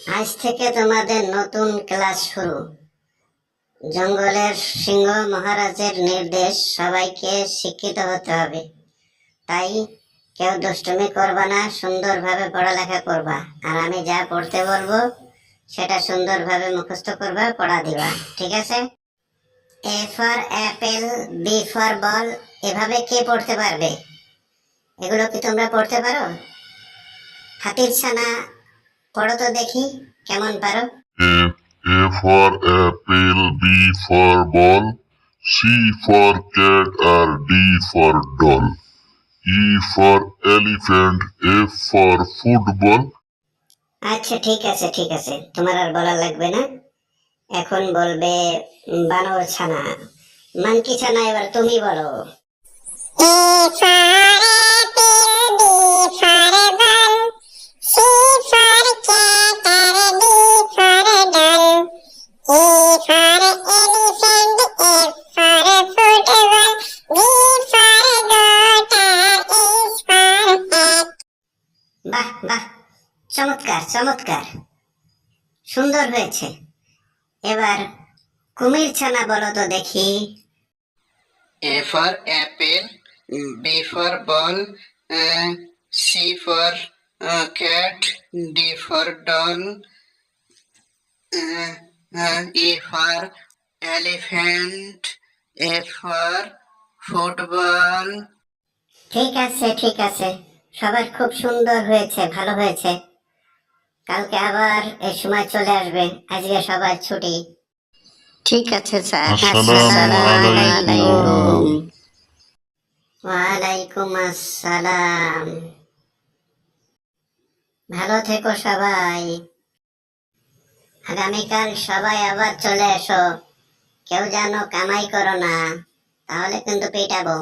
আজ থেকে তোমাদের নতুন ক্লাস শুরু। জঙ্গলের সিংহ মহারাজের নির্দেশ, সবাইকে শিক্ষিত হতে হবে। তাই কেউ দুষ্টুমি করবা না, সুন্দরভাবে পড়ালেখা করবা। আর আমি যা পড়তে বলব, সেটা সুন্দরভাবে মুখস্থ করবা, পড়া দিবা। ঠিক আছে? A for apple, B for ball, এভাবে কে পড়তে পারবে? এগুলো কি তোমরা পড়তে পারো? হাতির ছানা পড়ো তো দেখি কেমন পারো A for apple B for ball C for cat R D for doll E for elephant F for football আচ্ছা ঠিক আছে ঠিক আছে। তোমার আর বলা লাগবে না। এখন বলবে বানর ছানা। মানকি ছানা এবার তুমি বলো। ফর বাহ বাহ। চমৎকার চমৎকার। সুন্দর হয়েছে। এবার কুমির ছানা বলো তো দেখি। A for apple B for ball C for cat D for don E for elephant A for football ঠিক আছে ঠিক আছে। সবার খুব সুন্দর হয়েছে ভালো হয়েছে। কালকে আবার এই সময় চলে আসবে আজকে সবার ছুটি। ঠিক আছে স্যার। আসসালামু ওয়ালাইকুম আসসালাম। ভালো থেকো সবাই। আগামীকাল সবাই আবার চলে এসো। কেউ যেন কামাই করো না তাহলে কিন্তু পেটাবো।